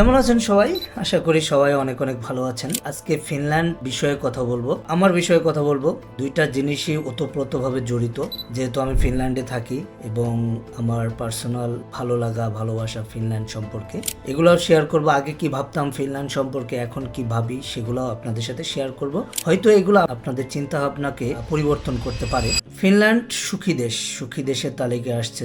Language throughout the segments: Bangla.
কেমন আছেন সবাই? আশা করি সবাই অনেক অনেক ভালো আছেন। আজকে ফিনল্যান্ড বিষয়ে কথা বলব। আমার বিষয়ে কথা বলব দুইটা জিনিসই ওতপ্রোতভাবে জড়িত। যেহেতু আমি ফিনল্যান্ডে থাকি এবং আমার পার্সোনাল ভালো লাগা, ভালোবাসা ফিনল্যান্ড সম্পর্কে। এগুলো শেয়ার করব। আগে কি ভাবতাম ফিনল্যান্ড সম্পর্কে, এখন কি ভাবি সেগুলো আপনাদের সাথে শেয়ার করব। হয়তো এগুলো আপনাদের চিন্তা ভাবনাকে পরিবর্তন করতে পারে। ফিনল্যান্ড সুখী দেশ। সুখী দেশের তালিকায় আসছে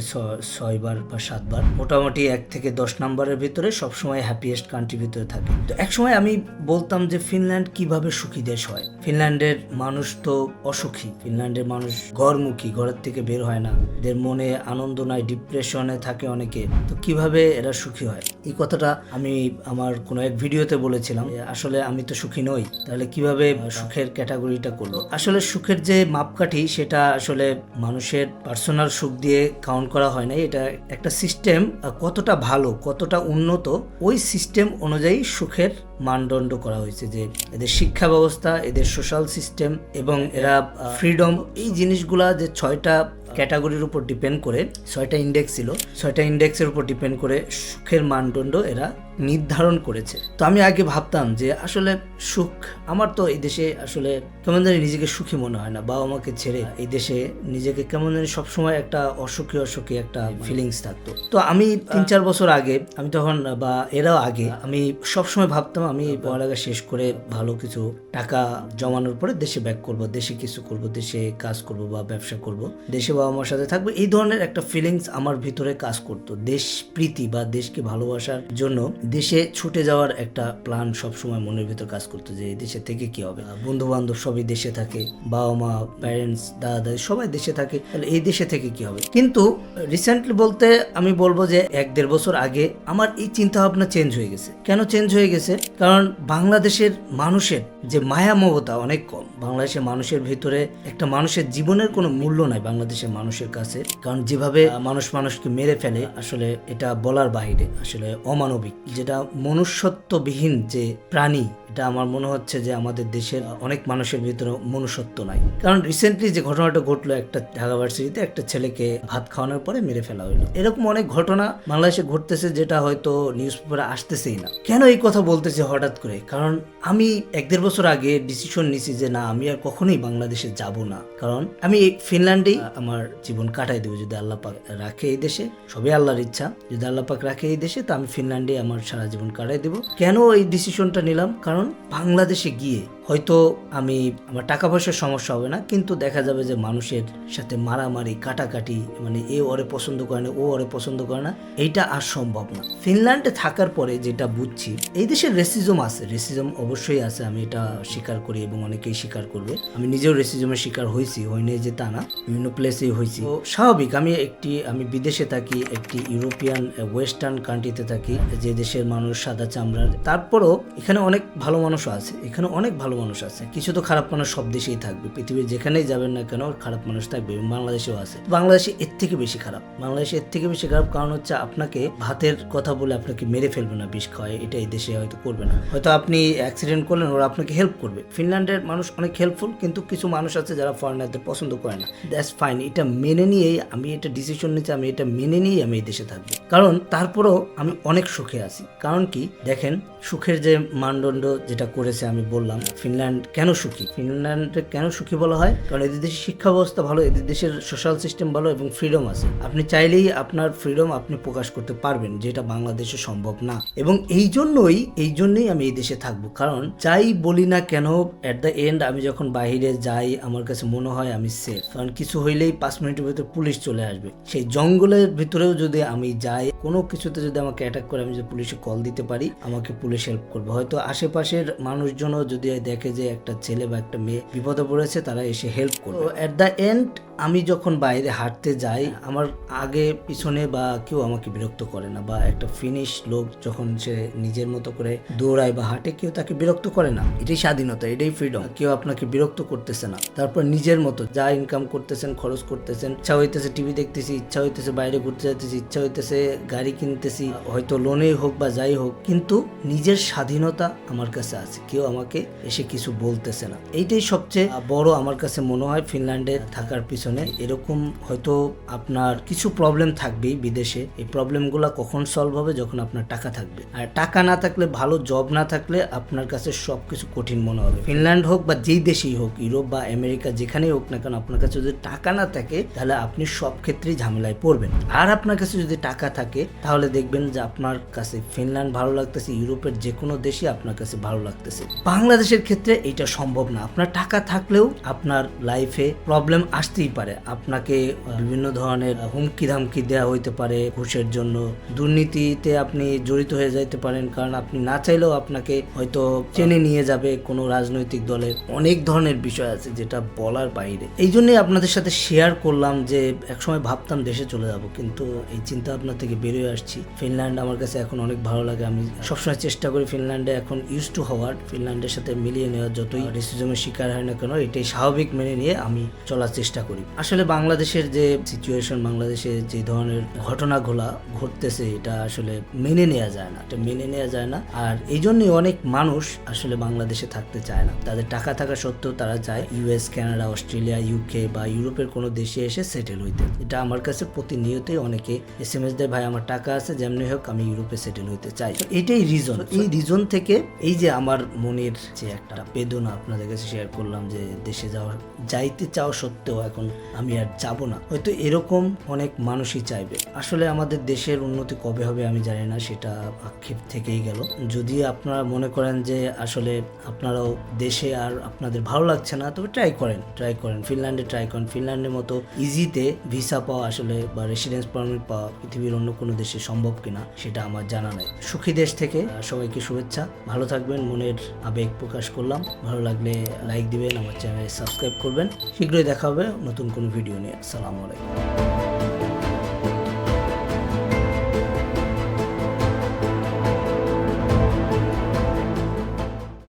ছয়বার বা সাতবার। মোটামুটি এক থেকে দশ নম্বরের ভিতরে সবসময় হ্যাপিয়েস্ট কান্ট্রির ভিতরে থাকে। তো একসময় আমি বলতাম যে ফিনল্যান্ড কীভাবে সুখী দেশ হয়? ফিনল্যান্ডের মানুষ তো অসুখী। ফিনল্যান্ডের মানুষ ঘরমুখী, ঘরের থেকে বের হয় না। এদের মনে আনন্দ নাই ডিপ্রেশনে থাকে অনেকে। তো কীভাবে এরা সুখী হয়? এই কথাটা আমি আমার কোনো এক ভিডিওতে বলেছিলাম আসলে আমি তো সুখী নই। তাহলে কীভাবে সুখের ক্যাটাগরিটা করল? আসলে সুখের যে মাপকাঠি, সেটা আসলে মানুষের পার্সোনাল সুখ দিয়ে কাউন্ট করা হয় না এটা একটা সিস্টেম কতটা ভালো, কতটা উন্নত, ওই সিস্টেম অনুযায়ী সুখের মানদণ্ড করা হয়েছে যে এদের শিক্ষা ব্যবস্থা, এদের সোশ্যাল সিস্টেম এবং এরা ফ্রিডম এই জিনিসগুলা যে ছয়টা ক্যাটাগরির উপর ডিপেন্ড করে, ছয়টা ইন্ডেক্স ছিল, ছয়টা ইন্ডেক্সের উপর ডিপেন্ড করে সুখের মানদণ্ড এরা নির্ধারণ করেছে। তো আমি আগে ভাবতাম যে আসলে সুখ, আমার তো এই দেশে আসলে কেমন জানি নিজেকে সুখী মনে হয় না, বাবা মাকে ছেড়ে এই দেশে নিজেকে কেমন জানি সবসময় একটা অসুখী অসুখী একটা ফিলিংস থাকতো। তো আমি তিন চার বছর আগে, আমি তখন, বা এরাও আগে, আমি সবসময় ভাবতাম আমি পড়ালেখা শেষ করে ভালো কিছু টাকা জমানোর পরে দেশে ব্যাক করব দেশে কিছু করব দেশে কাজ করব বা ব্যবসা করব। দেশে বাবা মার সাথে থাকব এই ধরনের একটা ফিলিংস আমার ভিতরে কাজ করতো। দেশ প্রীতি বা দেশকে ভালোবাসার জন্য দেশে ছুটে যাওয়ার একটা প্ল্যান সবসময় মনের ভিতর কাজ করতো যে এই দেশে থেকে কি হবে? বন্ধু বান্ধব সবই দেশে থাকে বাবা মা প্যারেন্টস দাদা দাদি সবাই দেশে থাকে তাহলে এই দেশে থেকে কি হবে? কিন্তু রিসেন্টলি বলতে আমি বলব যে এক দেড় বছর আগে আমার এই চিন্তা ভাবনা চেঞ্জ হয়ে গেছে। কেন চেঞ্জ হয়ে গেছে? কারণ বাংলাদেশের মানুষের যে মায়া মমতা অনেক কম। বাংলাদেশের মানুষের ভিতরে একটা মানুষের জীবনের কোনো মূল্য নাই বাংলাদেশের মানুষের কাছে। কারণ যেভাবে মানুষ মানুষকে মেরে ফেলে, আসলে এটা বলার বাইরে, আসলে অমানবিক। যেটা মনুষ্যত্ববিহীন যে প্রাণী এটা আমার মনে হচ্ছে যে আমাদের দেশের অনেক মানুষের ভিতরে মনুষ্যত্ব নাই। কারণ রিসেন্টলি যে ঘটনাটা ঘটলো একটা ঢাকা ভার্সিটিতে একটা ছেলেকে ভাত খাওয়ানোর পরে মেরে ফেলা হলো এরকম অনেক ঘটনা বাংলাদেশে ঘটতেছে যেটা হয়তো নিউজ পেপারে আসতেছেই না। কেন এই কথা বলতেছে হঠাৎ করে? কারণ আমি এক দেড় বছর আগে ডিসিশন নিছি যে না, আমি আর কখনোই বাংলাদেশে যাব না। কারণ আমি ফিনল্যান্ডেই আমার জীবন কাটাই দেবো যদি আল্লাহ পাক রাখে এই দেশে। সবই আল্লাহর ইচ্ছা। যদি আল্লাহ পাক রাখে এই দেশে, তো আমি ফিনল্যান্ডে আমার সারা জীবন কাটাই দেবো। কেন এই ডিসিশনটা নিলাম? কারণ বাংলাদেশে গিয়ে হয়তো আমি আমার টাকা পয়সার সমস্যা হবে না, কিন্তু দেখা যাবে যে মানুষের সাথে মারামারি, কাটাকাটি মানে এ ওরে পছন্দ করে না, ও ওরে পছন্দ করে না, এইটা আর সম্ভব না। ফিনল্যান্ডে থাকার পরে যেটা বুঝছি, এই দেশের রেসিজম আছে রেসিজম অবশ্যই আছে, আমি এটা স্বীকার করি এবং অনেকেই স্বীকার করবে। আমি নিজেও রেসিজমের শিকার হয়েছি হইনি যে তা না, বিভিন্ন প্লেসেই হয়েছি। তো স্বাভাবিক, আমি একটি, আমি বিদেশে থাকি, একটি ইউরোপিয়ান ওয়েস্টার্ন কান্ট্রিতে থাকি, যে দেশের মানুষ সাদা চামড়ার। তারপরও এখানে অনেক ভালো মানুষও আছে, এখানে অনেক ভালো মানুষ আছে। কিছু তো খারাপ মানুষ সব দেশেই থাকবে। পৃথিবীর যেখানেই যাবেন না কেন, খারাপ মানুষ থাকবে বাংলাদেশেও আছে। বাংলাদেশে এর থেকে বেশি খারাপ। বাংলাদেশে এর থেকে বেশি খারাপ কারণ হচ্ছে আপনাকে ভাতের কথা বলে আপনাকে মেরে ফেলবে না, বিষ খাওয়ায়। এটা এই দেশে হয়তো করবে না। হয়তো আপনি অ্যাক্সিডেন্ট করলেন, ওরা আপনাকে হেল্প করবে। ফিনল্যান্ডের মানুষ অনেক হেল্পফুল কিন্তু কিছু মানুষ আছে যারা ফরেনারদের পছন্দ করে না। দ্যাটস ফাইন এটা মেনে নিয়েই আমি এটা ডিসিশন নিচ্ছি, আমি এটা মেনে নিয়েই আমি এই দেশে থাকব। কারণ তারপরেও আমি অনেক সুখে আছি। কারণ কি? দেখেন, সুখের যে মানদণ্ড যেটা করেছে আমি বললাম ফিনল্যান্ড কেন সুখী? ফিনল্যান্ডে কেন সুখী বলা হয়? কারণ এদের দেশের শিক্ষা ব্যবস্থা ভালো, এদের দেশের সোশ্যাল সিস্টেম ভালো এবং ফ্রিডম আছে। আপনি চাইলেই আপনার ফ্রিডম আপনি প্রকাশ করতে পারবেন, যেটা বাংলাদেশে সম্ভব না। এবং এই জন্যই এই জন্যই আমি এই দেশে থাকব। কারণ যাই বলি না কেন অ্যাট দ্য এন্ড আমি যখন বাইরে যাই, আমার কাছে মনে হয় আমি সেফ কারণ কিছু হইলেই পাঁচ মিনিটের ভিতরে পুলিশ চলে আসবে। সেই জঙ্গলের ভিতরেও যদি আমি যাই, কোনো কিছুতে যদি আমাকে অ্যাটাক করে, আমি যদি পুলিশে কল দিতে পারি, আমাকে পুলিশ হেল্প করবে। হয়তো আশেপাশের মানুষজনও যদি দেখে যে একটা ছেলে বা একটা মেয়ে বিপদে পড়েছে, তারা এসে হেল্প করবে। অ্যাট দ্য এন্ড আমি যখন বাইরে হাঁটতে যাই, আমার আগে পিছনে বা কেউ আমাকে বিরক্ত করে না বা একটা ফিনিশ লোক যখন সে নিজের মতো করে দৌড়ায় বা হাঁটে, কেউ তাকে বিরক্ত করে না। এটাই স্বাধীনতা, এটাই ফ্রিডম কেউ আপনাকে বিরক্ত করতেছে না। তারপর নিজের মতো যা ইনকাম করতেছেন, খরচ করতেছেন, ইচ্ছা হইতেছে টিভি দেখতেছি, ইচ্ছা হইতেছে বাইরে ঘুরতে যাইতেছি, ইচ্ছা হইতেছে গাড়ি কিনতেছি, হয়তো লোনেই হোক বা যাই হোক, কিন্তু নিজের স্বাধীনতা আমার কাছে আছে। কেউ আমাকে এসে কিছু বলতেছে না। এইটাই সবচেয়ে বড় আমার কাছে মনে হয় ফিনল্যান্ডে থাকার পিছনে। পিছনে, এরকম হয়তো আপনার কিছু প্রবলেম থাকবেই বিদেশে। এই প্রবলেমগুলো কখন সলভ হবে যখন আপনার টাকা থাকবে। আর টাকা না থাকলে, ভালো জব না থাকলে আপনার কাছে সব কিছু কঠিন মনে হবে। ফিনল্যান্ড হোক বা যেই দেশেই হোক ইউরোপ বা আমেরিকা যেখানেই হোক না কেন, আপনার কাছে যদি টাকা না থাকে, তাহলে আপনি সব ক্ষেত্রেই ঝামেলায় পড়বেন। আর আপনার কাছে যদি টাকা থাকে, তাহলে দেখবেন যে আপনার কাছে ফিনল্যান্ড ভালো লাগতেছে ইউরোপের যে কোনো দেশই আপনার কাছে ভালো লাগতেছে। বাংলাদেশের ক্ষেত্রে এটা সম্ভব না। আপনার টাকা থাকলেও আপনার লাইফে প্রবলেম আসতেই পারে। আপনাকে বিভিন্ন ধরনের হুমকি ধামকি দেওয়া হইতে পারে ঘুষের জন্য। দুর্নীতিতে আপনি জড়িত হয়ে যাইতে পারেন কারণ আপনি না চাইলেও আপনাকে হয়তো চেনে নিয়ে যাবে কোনো রাজনৈতিক দলের। অনেক ধরনের বিষয় আছে যেটা বলার বাইরে। এই জন্যই আপনাদের সাথে শেয়ার করলাম যে একসময় ভাবতাম দেশে চলে যাব কিন্তু এই চিন্তা ভাবনা থেকে বেরিয়ে আসছি। ফিনল্যান্ড আমার কাছে এখন অনেক ভালো লাগে। আমি সবসময় চেষ্টা করি ফিনল্যান্ডে এখন ইউজ টু হওয়ার। ফিনল্যান্ডের সাথে মিলিয়ে নেওয়ার যতই রেসিজমের শিকার হয় না কেন, এটাই স্বাভাবিক মেনে নিয়ে আমি চলার চেষ্টা করি। আসলে বাংলাদেশের যে সিচুয়েশন বাংলাদেশে যে ধরনের ঘটনাগুলা ঘটতেছে এটা আসলে মেনে নেওয়া যায় না। এটা মেনে নেওয়া যায় না। আর এই জন্যই অনেক মানুষ আসলে বাংলাদেশে থাকতে চায় না। তাদের টাকা থাকা সত্ত্বেও তারা চায় ইউএস কানাডা অস্ট্রেলিয়া ইউকে বা ইউরোপের কোনো দেশে এসে সেটেল হইতে। এটা আমার কাছে প্রতিনিয়তই অনেকে এস এম এস দেয় ভাই আমার টাকা আছে যেমনি হোক আমি ইউরোপে সেটেল হইতে চাই। এটাই রিজন এই রিজন থেকে এই যে আমার মনের যে একটা বেদনা আপনাদের কাছে শেয়ার করলাম যে দেশে যাওয়ার যাইতে চাওয়া সত্ত্বেও এখন আমি আর যাব না। হয়তো এরকম অনেক মানুষই চাইবে। আসলে আমাদের দেশের উন্নতি কবে হবে আমি জানি না, সেটা আক্ষেপ থেকেই গেল। যদি আপনারা মনে করেন যে আসলে আপনারাও দেশে আর আপনাদের ভালো লাগছে না, তবে ট্রাই করেন ট্রাই করেন। ফিনল্যান্ডে ট্রাই করেন। ফিনল্যান্ডের মতো ইজিতে ভিসা পাওয়া আসলে বা রেসিডেন্স পারমিট পাওয়া পৃথিবীর অন্য কোনো দেশে সম্ভব কিনা, সেটা আমার জানা নাই। সুখী দেশ থেকে সবাইকে শুভেচ্ছা। ভালো থাকবেন, মনের আবেগ প্রকাশ করলাম। ভালো লাগলে লাইক দিবেন, আমার চ্যানেলে সাবস্ক্রাইব করবেন। শীঘ্রই দেখা হবে নতুন কোনো ভিডিও নিয়ে আসসালামু আলাইকুম